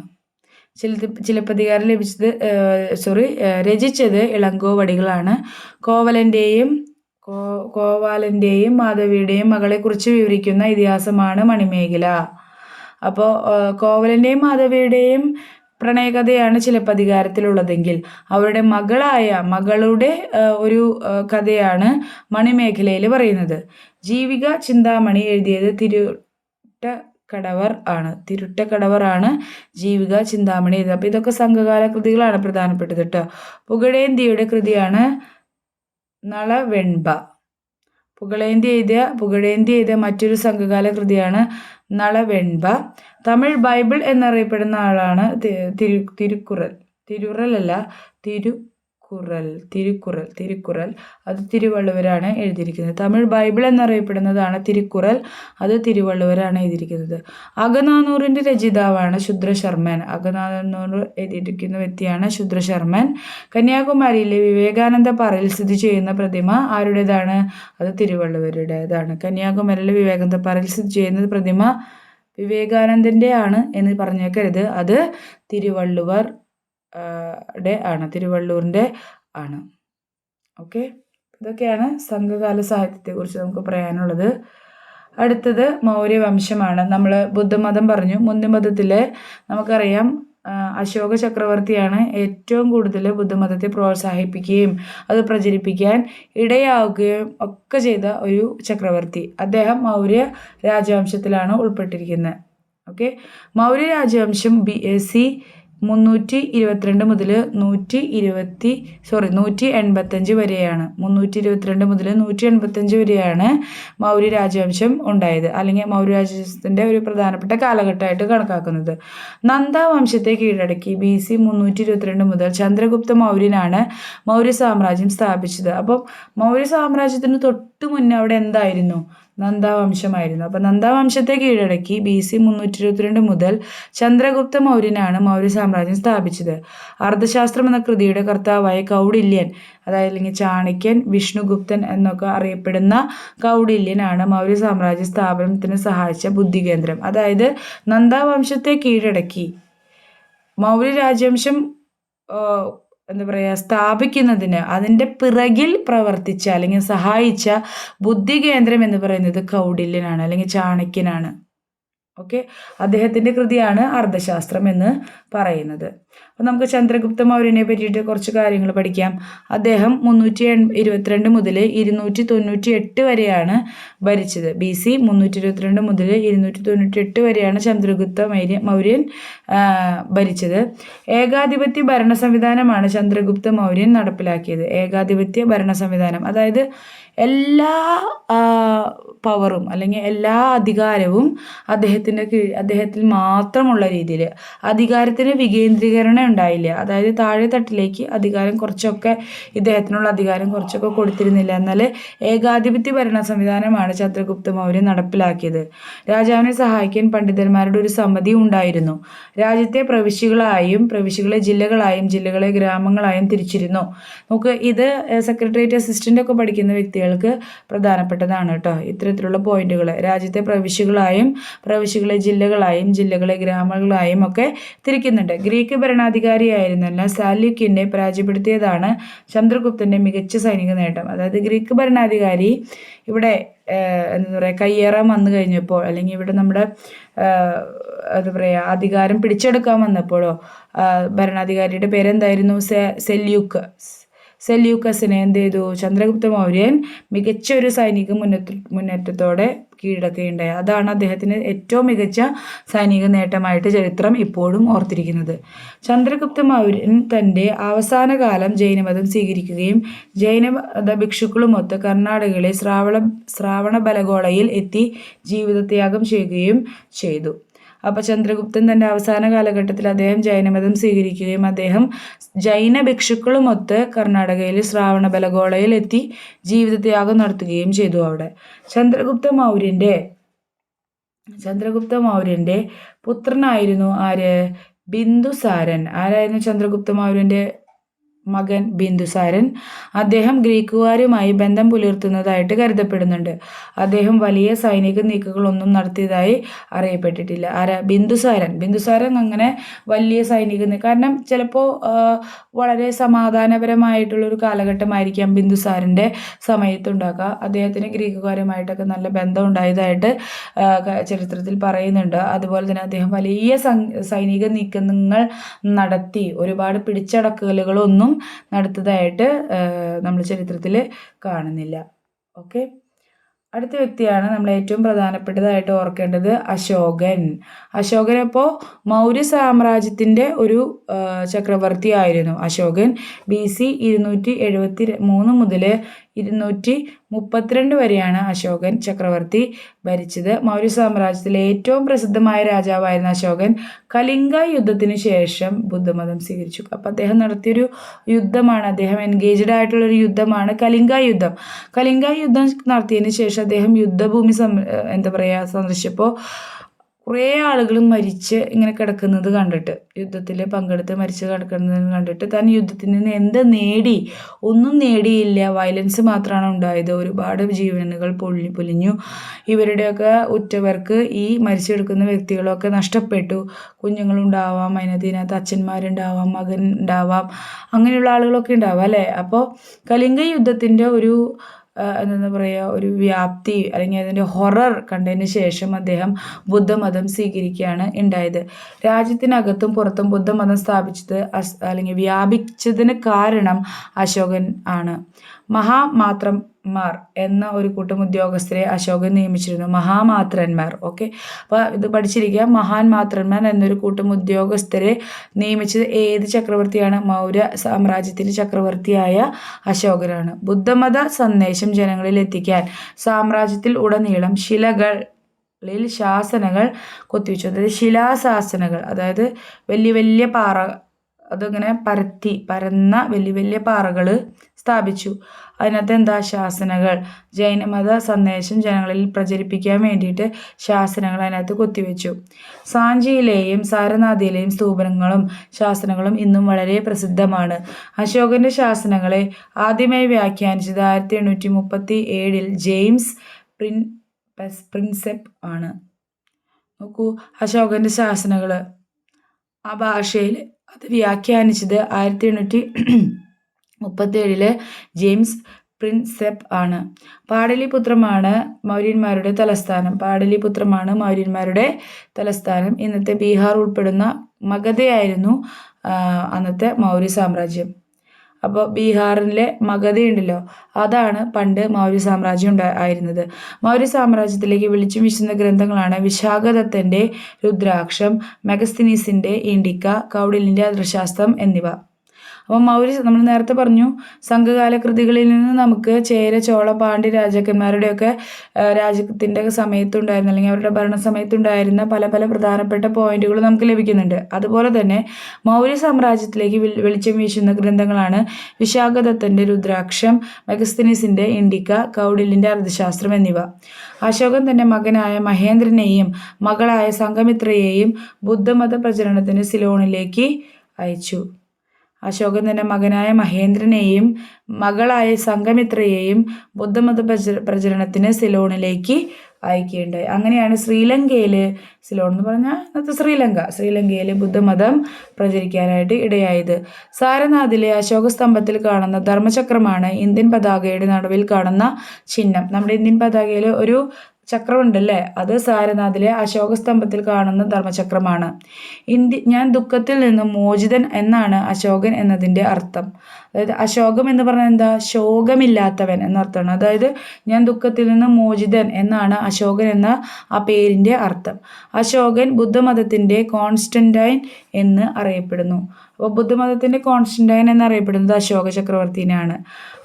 ചില ചിലപ്പതികാരം ലഭിച്ചത് സോറി രചിച്ചത് ഇളങ്കോവടികളാണ് കോവലന്റെയും കോ കോവാലന്റെയും മാധവിയുടെയും മകളെക്കുറിച്ച് വിവരിക്കുന്ന ഇതിഹാസമാണ് മണിമേഖല. അപ്പോൾ കോവലന്റെയും മാധവിയുടെയും പ്രണയകഥയാണ് ചിലപ്പതികാരത്തിലുള്ളതെങ്കിൽ അവരുടെ മകളായ മകളുടെ ഒരു കഥയാണ് മണിമേഖലയിൽ പറയുന്നത്. ജീവിക ചിന്താമണി എഴുതിയത് തിരുട്ട കടവർ ആണ്. തിരുട്ടക്കടവർ ആണ് ജീവിക ചിന്താമണി എഴുതിയത്. അപ്പോൾ ഇതൊക്കെ സംഘകാല കൃതികളാണ് പ്രധാനപ്പെട്ടത് കേട്ടോ പുകഴേന്തിയുടെ കൃതിയാണ് നളവെൺപ. പുകഴേന്തി എഴുതിയ പുകഴേന്തി എഴുതിയ മറ്റൊരു സംഘകാല കൃതിയാണ് നളവെൺപ. തമിഴ് ബൈബിൾ എന്നറിയപ്പെടുന്ന ആളാണ് തിരു തിരുക്കുറൽ. തിരുറൽ അല്ല തിരുക്കുറൽ തിരുക്കുറൽ തിരുക്കുറൽ. അത് തിരുവള്ളുവരാണ് എഴുതിയിരിക്കുന്നത്. തമിഴ് ബൈബിൾ എന്നറിയപ്പെടുന്നതാണ് തിരുക്കുറൽ. അത് തിരുവള്ളുവരാണ് എഴുതിയിരിക്കുന്നത്. അകനാനൂറിന്റെ രചയിതാവാണ് ശുദ്രശർമ്മൻ. അകനാനൂർ എഴുതിയിരിക്കുന്ന വ്യക്തിയാണ് ശുദ്രശർമ്മൻ. കന്യാകുമാരിയിലെ വിവേകാനന്ദ പാറയിൽ സ്ഥിതി ചെയ്യുന്ന പ്രതിമ ആരുടേതാണ്? അത് തിരുവള്ളുവരുടേതാണ്. കന്യാകുമാരിയിലെ വിവേകാനന്ദ പാറയിൽ സ്ഥിതി ചെയ്യുന്ന പ്രതിമ വിവേകാനന്ദന്റെ ആണ് എന്ന് പറഞ്ഞേക്കരുത്. അത് തിരുവള്ളുവർ ടെ ആണ്. തിരുവള്ളൂരിന്റെ ആണ്. ഓക്കെ? ഇതൊക്കെയാണ് സംഘകാല സാഹിത്യത്തെക്കുറിച്ച് നമുക്ക് പറയാനുള്ളത്. അടുത്തത് മൗര്യവംശമാണ്. നമ്മൾ ബുദ്ധമതം പറഞ്ഞു. ബുദ്ധമതത്തിൽ നമുക്കറിയാം അശോക ചക്രവർത്തിയാണ് ഏറ്റവും കൂടുതൽ ബുദ്ധമതത്തെ പ്രോത്സാഹിപ്പിക്കുകയും അത് പ്രചരിപ്പിക്കാൻ ഇടയാവുകയും ഒക്കെ ചെയ്ത ഒരു ചക്രവർത്തി. അദ്ദേഹം മൗര്യ രാജവംശത്തിലാണ് ഉൾപ്പെട്ടിരിക്കുന്നത്. ഓക്കെ? മൗര്യ രാജവംശം ബി സി മുന്നൂറ്റി ഇരുപത്തിരണ്ട് മുതൽ നൂറ്റി ഇരുപത്തി സോറി നൂറ്റി എൺപത്തഞ്ച് വരെയാണ്. മുന്നൂറ്റി ഇരുപത്തിരണ്ട് മുതൽ നൂറ്റി എൺപത്തഞ്ച് വരെയാണ് മൗര്യ രാജവംശം ഉണ്ടായത്. അല്ലെങ്കിൽ മൗര്യ രാജവംശത്തിന്റെ ഒരു പ്രധാനപ്പെട്ട കാലഘട്ടമായിട്ട് കണക്കാക്കുന്നത്. നന്ദ വംശത്തെ കീഴടക്കി ബി സി മുന്നൂറ്റി ഇരുപത്തിരണ്ട് മുതൽ ചന്ദ്രഗുപ്ത മൗര്യനാണ് മൗര്യ സാമ്രാജ്യം സ്ഥാപിച്ചത്. അപ്പം മൗര്യ സാമ്രാജ്യത്തിന് തൊട്ട് മുന്നേ അവിടെ എന്തായിരുന്നു? നന്ദാവംശമായിരുന്നു. അപ്പം നന്ദാവംശത്തെ കീഴടക്കി ബി സി മുന്നൂറ്റി ഇരുപത്തിരണ്ട് മുതൽ ചന്ദ്രഗുപ്ത മൗര്യനാണ് മൗര്യ സാമ്രാജ്യം സ്ഥാപിച്ചത്. അർത്ഥശാസ്ത്രം എന്ന കൃതിയുടെ കർത്താവായ കൗഡില്യൻ അതായത് അല്ലെങ്കിൽ ചാണക്യൻ വിഷ്ണുഗുപ്തൻ എന്നൊക്കെ അറിയപ്പെടുന്ന കൗഡില്യനാണ് മൗര്യ സാമ്രാജ്യ സ്ഥാപനത്തിന് സഹായിച്ച ബുദ്ധികേന്ദ്രം. അതായത് നന്ദാവംശത്തെ കീഴടക്കി. മൗര്യ രാജവംശം എന്താ പറയുക സ്ഥാപിക്കുന്നതിന് അതിന്റെ പിറകിൽ പ്രവർത്തിച്ച അല്ലെങ്കിൽ സഹായിച്ച ബുദ്ധി കേന്ദ്രം എന്ന് പറയുന്നത് കൗടില്യനാണ് അല്ലെങ്കിൽ ചാണക്യനാണ്. ഓക്കെ? അദ്ദേഹത്തിന്റെ കൃതിയാണ് അർത്ഥശാസ്ത്രം എന്ന് പറയുന്നത്. അപ്പോൾ നമുക്ക് ചന്ദ്രഗുപ്ത മൗര്യനെ പറ്റിയിട്ട് കുറച്ച് കാര്യങ്ങൾ പഠിക്കാം. അദ്ദേഹം മുന്നൂറ്റി ഇരുപത്തിരണ്ട് മുതൽ ഇരുന്നൂറ്റി തൊണ്ണൂറ്റി എട്ട് വരെയാണ് ഭരിച്ചത്. ബി സി മുന്നൂറ്റി ഇരുപത്തിരണ്ട് മുതൽ ഇരുന്നൂറ്റി തൊണ്ണൂറ്റി എട്ട് വരെയാണ് ചന്ദ്രഗുപ്ത മൗര്യ മൗര്യൻ ഭരിച്ചത്. ഏകാധിപത്യ ഭരണ സംവിധാനമാണ് ചന്ദ്രഗുപ്ത മൗര്യൻ നടപ്പിലാക്കിയത്. ഏകാധിപത്യ ഭരണ സംവിധാനം. അതായത് എല്ലാ പവറും അല്ലെങ്കിൽ എല്ലാ അധികാരവും അദ്ദേഹത്തിന്റെ കീഴ് അദ്ദേഹത്തിൽ മാത്രമുള്ള രീതിയിൽ അധികാരത്തിന് വികേന്ദ്രീകരണം ഉണ്ടായില്ല. അതായത് താഴെ തട്ടിലേക്ക് അധികാരം കുറച്ചൊക്കെ ഇദ്ദേഹത്തിനുള്ള അധികാരം കുറച്ചൊക്കെ കൊടുത്തിരുന്നില്ല. എന്നാൽ ഏകാധിപത്യ ഭരണ സംവിധാനമാണ് ചന്ദ്രഗുപ്ത മൗര്യം നടപ്പിലാക്കിയത്. രാജാവിനെ സഹായിക്കാൻ പണ്ഡിതന്മാരുടെ ഒരു സമിതി ഉണ്ടായിരുന്നു. രാജ്യത്തെ പ്രവിശ്യകളായും പ്രവിശ്യകളെ ജില്ലകളായും ജില്ലകളെ ഗ്രാമങ്ങളായും തിരിച്ചിരുന്നു. നമുക്ക് ഇത് സെക്രട്ടേറിയറ്റ് അസിസ്റ്റന്റ് ഒക്കെ പഠിക്കുന്ന വ്യക്തികൾക്ക് പ്രധാനപ്പെട്ടതാണ് കേട്ടോ. ഇത്തരത്തിലുള്ള പോയിന്റുകൾ രാജ്യത്തെ പ്രവിശ്യകളായും പ്രവിശ്യകളെ ജില്ലകളായും ജില്ലകളെ ഗ്രാമങ്ങളായും ഒക്കെ തിരിക്കുന്നുണ്ട് ഗ്രീക്ക് ഭരണാധികാരിയായിരുന്ന സാല്യുക്കിനെ പരാജയപ്പെടുത്തിയതാണ് ചന്ദ്രഗുപ്തന്റെ മികച്ച സൈനിക നേട്ടം. അതായത് ഗ്രീക്ക് ഭരണാധികാരി ഇവിടെ എന്താ പറയുക കയ്യേറാൻ വന്നു കഴിഞ്ഞപ്പോൾ അല്ലെങ്കിൽ ഇവിടെ നമ്മുടെ എന്താ പറയുക അധികാരം പിടിച്ചെടുക്കാൻ വന്നപ്പോഴോ ഭരണാധികാരിയുടെ പേരെന്തായിരുന്നു? സെല്യൂക്ക്. സെല്യൂക്കസിനെ എന്ത് ചെയ്തു? ചന്ദ്രഗുപ്ത മൗര്യൻ മികച്ച ഒരു സൈനിക മുന്നേറ്റ മുന്നേറ്റത്തോടെ കീഴടക്കുകയുണ്ടായി അതാണ് അദ്ദേഹത്തിന് ഏറ്റവും മികച്ച സൈനിക നേട്ടമായിട്ട് ചരിത്രം ഇപ്പോഴും ഓർത്തിരിക്കുന്നത്. ചന്ദ്രഗുപ്ത മൗര്യൻ തന്റെ അവസാന കാലം ജൈനമതം സ്വീകരിക്കുകയും ജൈനമത ഭിക്ഷുക്കളുമൊത്ത് കർണാടകയിലെ ശ്രാവണ ശ്രാവണ ബലഗോളയിൽ എത്തി ജീവിതത്യാഗം ചെയ്യുകയും ചെയ്തു. അപ്പോൾ ചന്ദ്രഗുപ്തൻ തന്റെ അവസാന കാലഘട്ടത്തിൽ അദ്ദേഹം ജൈനമതം സ്വീകരിക്കുകയും അദ്ദേഹം ജൈന ഭിക്ഷുക്കളുമൊത്ത് കർണാടകയിൽ ശ്രാവണബലഗോളയിൽ എത്തി ജീവിതത്യാഗം നടത്തുകയും ചെയ്തു അവിടെ. ചന്ദ്രഗുപ്ത മൗര്യന്റെ ചന്ദ്രഗുപ്ത മൗര്യന്റെ പുത്രനായിരുന്നു ആര്? ബിന്ദുസാരൻ. ആരായിരുന്നു ചന്ദ്രഗുപ്ത മൗര്യന്റെ മകൻ ബിന്ദുസാരൻ അദ്ദേഹം ഗ്രീക്കുകാരുമായി ബന്ധം പുലർത്തുന്നതായിട്ട് കരുതപ്പെടുന്നുണ്ട്. അദ്ദേഹം വലിയ സൈനിക നീക്കങ്ങളൊന്നും നടത്തിയതായി അറിയപ്പെട്ടിട്ടില്ല. ആരാ? ബിന്ദുസാരൻ. ബിന്ദുസാരൻ അങ്ങനെ വലിയ സൈനിക കാരണം ചിലപ്പോൾ വളരെ സമാധാനപരമായിട്ടുള്ള ഒരു കാലഘട്ടമായിരിക്കാം ബിന്ദുസാരന്റെ സമയത്തുണ്ടാക്കുക. അദ്ദേഹത്തിന് ഗ്രീക്കുകാരുമായിട്ടൊക്കെ നല്ല ബന്ധം ഉണ്ടായതായിട്ട് ചരിത്രത്തിൽ പറയുന്നുണ്ട്. അതുപോലെ തന്നെ അദ്ദേഹം വലിയ സൈനിക നീക്കങ്ങൾ നടത്തി. ഒരുപാട് പിടിച്ചടക്കലുകളൊന്നും നടത്തതായിട്ട് നമ്മൾ ചരിത്രത്തിൽ കാണുന്നില്ല. ഓക്കെ? അടുത്ത വ്യക്തിയാണ് നമ്മൾ ഏറ്റവും പ്രധാനപ്പെട്ടതായിട്ട് ഓർക്കേണ്ടത് അശോകൻ. അശോകൻ അപ്പോൾ മൗര്യ സാമ്രാജ്യത്തിന്റെ ഒരു ചക്രവർത്തി ആയിരുന്നു അശോകൻ ബി സി ഇരുന്നൂറ്റി എഴുപത്തി മൂന്ന് മുതൽ ഇരുന്നൂറ്റി മുപ്പത്തിരണ്ട് വരെയാണ് അശോകൻ ചക്രവർത്തി ഭരിച്ചത്. മൗര്യ സാമ്രാജ്യത്തിലെ ഏറ്റവും പ്രസിദ്ധമായ രാജാവായിരുന്ന അശോകൻ കലിംഗ യുദ്ധത്തിന് ശേഷം ബുദ്ധമതം സ്വീകരിച്ചു. അപ്പോൾ അദ്ദേഹം നടത്തിയൊരു യുദ്ധമാണ്. അദ്ദേഹം എൻഗേജ്ഡ് ആയിട്ടുള്ളൊരു യുദ്ധമാണ് കലിംഗ യുദ്ധം. കലിംഗ യുദ്ധം നടത്തിയതിന് ശേഷം അദ്ദേഹം യുദ്ധഭൂമി എന്താ പറയുക സന്ദർശിച്ചപ്പോൾ കുറേ ആളുകൾ മരിച്ച് ഇങ്ങനെ കിടക്കുന്നത് കണ്ടിട്ട്. യുദ്ധത്തിൽ പങ്കെടുത്ത് മരിച്ച് കിടക്കുന്നത് കണ്ടിട്ട് താൻ യുദ്ധത്തിൽ നിന്ന് എന്ത് നേടി? ഒന്നും നേടിയില്ല. വയലൻസ് മാത്രമാണ് ഉണ്ടായത്. ഒരുപാട് ജീവനുകൾ പൊളി പൊലിഞ്ഞു. ഇവരുടെയൊക്കെ ഉറ്റവർക്ക് ഈ മരിച്ചു കിടക്കുന്ന വ്യക്തികളൊക്കെ നഷ്ടപ്പെട്ടു. കുഞ്ഞുങ്ങളുണ്ടാവാം അതിനകത്ത് അച്ഛന്മാരുണ്ടാവാം മകൻ ഉണ്ടാവാം അങ്ങനെയുള്ള ആളുകളൊക്കെ ഉണ്ടാവാം അല്ലേ? അപ്പോൾ കലിംഗ യുദ്ധത്തിന്റെ ഒരു എന്താ പറയുക ഒരു വ്യാപ്തി അല്ലെങ്കിൽ അതിന്റെ ഹൊറർ കണ്ടതിന് ശേഷം അദ്ദേഹം ബുദ്ധമതം സ്വീകരിക്കുകയാണ് ഉണ്ടായത്. രാജ്യത്തിനകത്തും പുറത്തും ബുദ്ധമതം സ്ഥാപിച്ചത് അല്ലെങ്കിൽ വ്യാപിച്ചതിന് കാരണം അശോകൻ ആണ്. മഹാമാത്രന്മാർ എന്ന ഒരു കൂട്ടം ഉദ്യോഗസ്ഥരെ അശോകൻ നിയമിച്ചിരുന്നു. മഹാമാത്രന്മാർ. ഓക്കെ? അപ്പോൾ ഇത് പഠിച്ചിരിക്കുക. മഹാൻ മാത്രന്മാർ എന്നൊരു കൂട്ടം ഉദ്യോഗസ്ഥരെ നിയമിച്ചത് ഏത് ചക്രവർത്തിയാണ്? മൗര്യ സാമ്രാജ്യത്തിന്റെ ചക്രവർത്തിയായ അശോകനാണ്. ബുദ്ധമത സന്ദേശം ജനങ്ങളിൽ എത്തിക്കാൻ സാമ്രാജ്യത്തിൽ ഉടനീളം ശിലകൾ ശാസനകൾ കൊത്തിവെച്ചു. അതായത് ശിലാശാസനകൾ. അതായത് വലിയ വലിയ പാറ അതിങ്ങനെ പരത്തി പരന്ന വലിയ വലിയ പാറകൾ സ്ഥാപിച്ചു. അതിനകത്ത് എന്താ? ശാസനകൾ. ജൈനമത സന്ദേശം ജനങ്ങളിൽ പ്രചരിപ്പിക്കാൻ വേണ്ടിയിട്ട് ശാസനകൾ അതിനകത്ത് കൊത്തിവെച്ചു. സാഞ്ചിയിലെയും സാരനാഥിയിലെയും സ്തൂപനങ്ങളും ശാസനങ്ങളും ഇന്നും വളരെ പ്രസിദ്ധമാണ്. അശോകന്റെ ശാസനങ്ങളെ ആദ്യമായി വ്യാഖ്യാനിച്ചത് ആയിരത്തി എണ്ണൂറ്റി മുപ്പത്തി ഏഴിൽ ജെയിംസ് പ്രിൻ പ്രിൻസെപ്പ് ആണ്. നോക്കൂ അശോകന്റെ ശാസനകൾ ആ ഭാഷയിൽ അത് വ്യാഖ്യാനിച്ചത് ആയിരത്തി എണ്ണൂറ്റി മുപ്പത്തേഴിലെ ജെയിംസ് പ്രിൻസെപ്പ് ആണ്. പാടലിപുത്രമാണ് മൗര്യന്മാരുടെ തലസ്ഥാനം. പാടലിപുത്രമാണ് മൗര്യന്മാരുടെ തലസ്ഥാനം. ഇന്നത്തെ ബീഹാർ ഉൾപ്പെടുന്ന മഗധയായിരുന്നു അന്നത്തെ മൗര്യ സാമ്രാജ്യം. അപ്പോൾ ബീഹാറിലെ മഗധയുണ്ടല്ലോ അതാണ് പണ്ട് മൗര്യ സാമ്രാജ്യം ഉണ്ടാ ആയിരുന്നത്. മൗര്യ സാമ്രാജ്യത്തിലേക്ക് വിളിച്ചു വീശുന്ന ഗ്രന്ഥങ്ങളാണ് വിശാഖദത്തന്റെ രുദ്രാക്ഷം മെഗസ്തിനീസിന്റെ ഇൻഡിക്ക കൗഡിലിന്റെ അദൃശാസ്ത്രം എന്നിവ. അപ്പോൾ അവർ നമ്മൾ നേരത്തെ പറഞ്ഞു സംഘകാല കൃതികളിൽ നിന്ന് നമുക്ക് ചേര ചോള പാണ്ഡ്യ രാജാക്കന്മാരുടെയൊക്കെ രാജ്യത്തിന്റെ സമയത്തുണ്ടായിരുന്ന അല്ലെങ്കിൽ അവരുടെ ഭരണ സമയത്തുണ്ടായിരുന്ന പല പല പ്രധാനപ്പെട്ട പോയിന്റുകൾ നമുക്ക് ലഭിക്കുന്നുണ്ട്. അതുപോലെ തന്നെ മൗര്യ സാമ്രാജ്യത്തിലേക്ക് വെളി- വെളിച്ചം വീശുന്ന ഗ്രന്ഥങ്ങളാണ് വിശാഖദത്തന്റെ രുദ്രാക്ഷം മെഗസ്തനീസിന്റെ ഇൻഡിക്ക കൗഡിലിന്റെ അർത്ഥശാസ്ത്രം എന്നിവ. അശോകൻ തന്റെ മകനായ മഹേന്ദ്രനെയും മകളായ സംഘമിത്രയെയും ബുദ്ധമത പ്രചരണത്തിന് സിലോണിലേക്ക് അയച്ചു. അശോകൻ തന്റെ മകനായ മഹേന്ദ്രനെയും മകളായ സംഘമിത്രയെയും ബുദ്ധമത പ്രച- പ്രചരണത്തിന് സിലോണിലേക്ക് അയക്കുകയുണ്ടായി അങ്ങനെയാണ് ശ്രീലങ്കയിൽ സിലോൺ എന്ന് പറഞ്ഞാൽ ഇന്നത്തെ ശ്രീലങ്ക. ശ്രീലങ്കയിൽ ബുദ്ധമതം പ്രചരിക്കാനായിട്ട് ഇടയായത്. സാരനാഥിലെ അശോക സ്തംഭത്തിൽ കാണുന്ന ധർമ്മചക്രമാണ് ഇന്ത്യൻ പതാകയുടെ നടുവിൽ കാണുന്ന ചിഹ്നം. നമ്മുടെ ഇന്ത്യൻ പതാകയിൽ ഒരു ചക്രമുണ്ടല്ലേ? അത് സാരനാഥിലെ അശോകസ്തംഭത്തിൽ കാണുന്ന ധർമ്മചക്രമാണ്. ഇന്ത്യ ഞാൻ ദുഃഖത്തിൽ നിന്നും മോചിതൻ എന്നാണ് അശോകൻ എന്നതിന്റെ അർത്ഥം. അതായത് അശോകം എന്ന് പറഞ്ഞാൽ എന്താ? ശോകമില്ലാത്തവൻ എന്നർത്ഥമാണ്. അതായത് ഞാൻ ദുഃഖത്തിൽ നിന്നും മോചിതൻ എന്നാണ് അശോകൻ എന്ന ആ പേരിന്റെ അർത്ഥം. അശോകൻ ബുദ്ധമതത്തിന്റെ കോൺസ്റ്റന്റൈൻ എന്ന് അറിയപ്പെടുന്നു. അപ്പോൾ ബുദ്ധമതത്തിന്റെ കോൺസ്റ്റന്റൈൻ എന്നറിയപ്പെടുന്നത് അശോക ചക്രവർത്തിനെയാണ്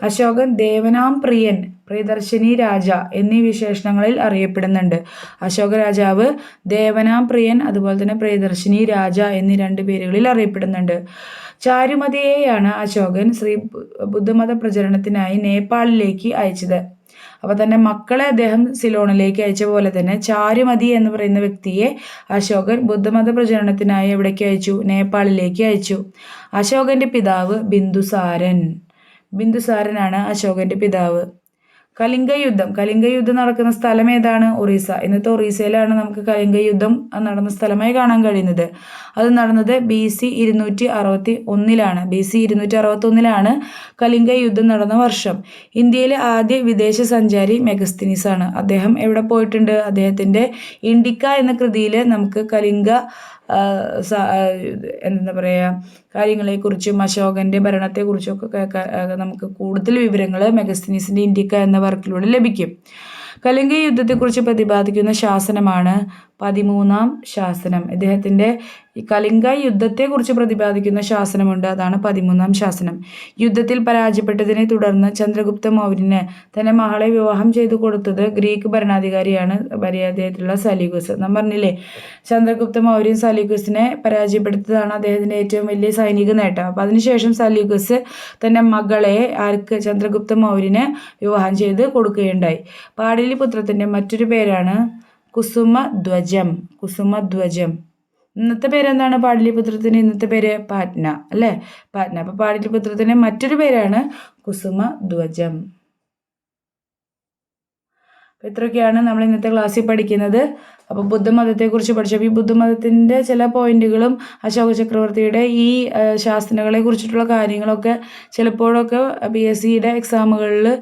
അശോകൻ ദേവനാം പ്രിയൻ പ്രിയദർശിനി രാജ എന്നീ വിശേഷണങ്ങളിൽ അറിയപ്പെടുന്നുണ്ട്. അശോക രാജാവ് ദേവനാം പ്രിയൻ അതുപോലെ തന്നെ പ്രിയദർശിനി രാജ എന്നീ രണ്ട് പേരുകളിൽ അറിയപ്പെടുന്നുണ്ട്. ചാരുമതിയെയാണ് അശോകൻ ശ്രീ ബുദ്ധമത പ്രചരണത്തിനായി നേപ്പാളിലേക്ക് അയച്ചത്. അപ്പോൾ തന്നെ മക്കളെ അദ്ദേഹം സിലോണിലേക്ക് അയച്ച പോലെ തന്നെ ചാരുമതി എന്ന് പറയുന്ന വ്യക്തിയെ അശോകൻ ബുദ്ധമത പ്രചരണത്തിനായി എവിടേക്ക് അയച്ചു? നേപ്പാളിലേക്ക് അയച്ചു. അശോകന്റെ പിതാവ് ബിന്ദുസാരൻ. ബിന്ദുസാരനാണ് അശോകന്റെ പിതാവ്. കലിംഗ യുദ്ധം കലിംഗ യുദ്ധം നടക്കുന്ന സ്ഥലം ഏതാണ്? ഒറീസ. ഇന്നത്തെ ഒറീസയിലാണ് നമുക്ക് കലിംഗ യുദ്ധം നടന്ന സ്ഥലമായി കാണാൻ കഴിയുന്നത്. അത് നടന്നത് ബി സി ഇരുന്നൂറ്റി അറുപത്തി ഒന്നിലാണ് ബി സി ഇരുന്നൂറ്റി അറുപത്തി ഒന്നിലാണ് കലിംഗ യുദ്ധം നടന്ന വർഷം. ഇന്ത്യയിലെ ആദ്യ വിദേശ സഞ്ചാരി മെഗസ്തിനിസ് ആണ് അദ്ദേഹം എവിടെ പോയിട്ടുണ്ട്? അദ്ദേഹത്തിന്റെ ഇൻഡിക്ക എന്ന കൃതിയിൽ നമുക്ക് കലിംഗ എന്താ പറയുക കാര്യങ്ങളെക്കുറിച്ചും അശോകന്റെ ഭരണത്തെക്കുറിച്ചൊക്കെ കേൾക്കാൻ ആ, നമുക്ക് കൂടുതൽ വിവരങ്ങൾ മെഗസ്തിനീസിന്റെ ഇൻഡിക്ക എന്ന വർക്കിലൂടെ ലഭിക്കും. കലിംഗ യുദ്ധത്തെക്കുറിച്ച് പ്രതിപാദിക്കുന്ന ശാസനമാണ് പതിമൂന്നാം ശാസനം. ഇദ്ദേഹത്തിന്റെ കലിംഗ യുദ്ധത്തെക്കുറിച്ച് പ്രതിപാദിക്കുന്ന ശാസനമുണ്ട്. അതാണ് പതിമൂന്നാം ശാസനം. യുദ്ധത്തിൽ പരാജയപ്പെട്ടതിനെ തുടർന്ന് ചന്ദ്രഗുപ്ത മൗര്യന് തന്റെ മകളെ വിവാഹം ചെയ്തു കൊടുത്തത് ഗ്രീക്ക് ഭരണാധികാരിയാണ്. മര്യാദയായിട്ടുള്ള സലീഗുസ്. നാം പറഞ്ഞില്ലേ ചന്ദ്രഗുപ്ത മൗര്യൻ സലീഗുസിനെ പരാജയപ്പെടുത്തതാണ് അദ്ദേഹത്തിന്റെ ഏറ്റവും വലിയ സൈനിക നേട്ടം. അപ്പം അതിനുശേഷം സലീഗുസ് തന്റെ മകളെ ആർക്ക് ചന്ദ്രഗുപ്ത മൗര്യന് വിവാഹം ചെയ്ത് കൊടുക്കുകയുണ്ടായി. പാടലിപുത്രത്തിന്റെ മറ്റൊരു പേരാണ് കുസുമധ്വജം കുസുമധ്വജം. ഇന്നത്തെ പേരെന്താണ് പാടലിപുത്രത്തിന്? ഇന്നത്തെ പേര് പാറ്റ്ന അല്ലേ? പാറ്റ്ന. അപ്പോൾ പാടലിപുത്രത്തിന് മറ്റൊരു പേരാണ് കുസുമധ്വജം. ഇത്രയൊക്കെയാണ് നമ്മൾ ഇന്നത്തെ ക്ലാസ്സിൽ പഠിക്കുന്നത്. അപ്പോൾ ബുദ്ധമതത്തെക്കുറിച്ച് പഠിച്ചപ്പോൾ ഈ ബുദ്ധമതത്തിന്റെ ചില പോയിന്റുകളും അശോക ചക്രവർത്തിയുടെ ഈ ശാസ്ത്രങ്ങളെ കുറിച്ചിട്ടുള്ള കാര്യങ്ങളൊക്കെ ചിലപ്പോഴൊക്കെ ബി എസ് സിയുടെ എക്സാമുകളിൽ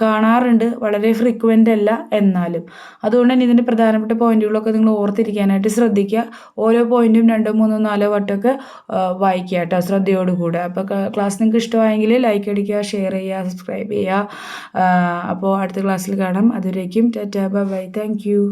കാണാറുണ്ട്. വളരെ ഫ്രീക്വന്റ് അല്ല എന്നാലും. അതുകൊണ്ട് തന്നെ ഇതിന്റെ പ്രധാനപ്പെട്ട പോയിന്റുകളൊക്കെ നിങ്ങൾ ഓർത്തിരിക്കാനായിട്ട് ശ്രദ്ധിക്കുക. ഓരോ പോയിന്റും രണ്ടോ മൂന്നോ നാലോ വട്ടമൊക്കെ വായിക്കുക കേട്ടോ ശ്രദ്ധയോടുകൂടെ. അപ്പോൾ ക്ലാസ് നിങ്ങൾക്ക് ഇഷ്ടമായെങ്കിൽ ലൈക്ക് അടിക്കുക ഷെയർ ചെയ്യുക സബ്സ്ക്രൈബ് ചെയ്യുക. അപ്പോൾ അടുത്ത ക്ലാസ്സിൽ കാണാം. അതുവരേക്കും ടാറ്റാ ബൈ താങ്ക് യു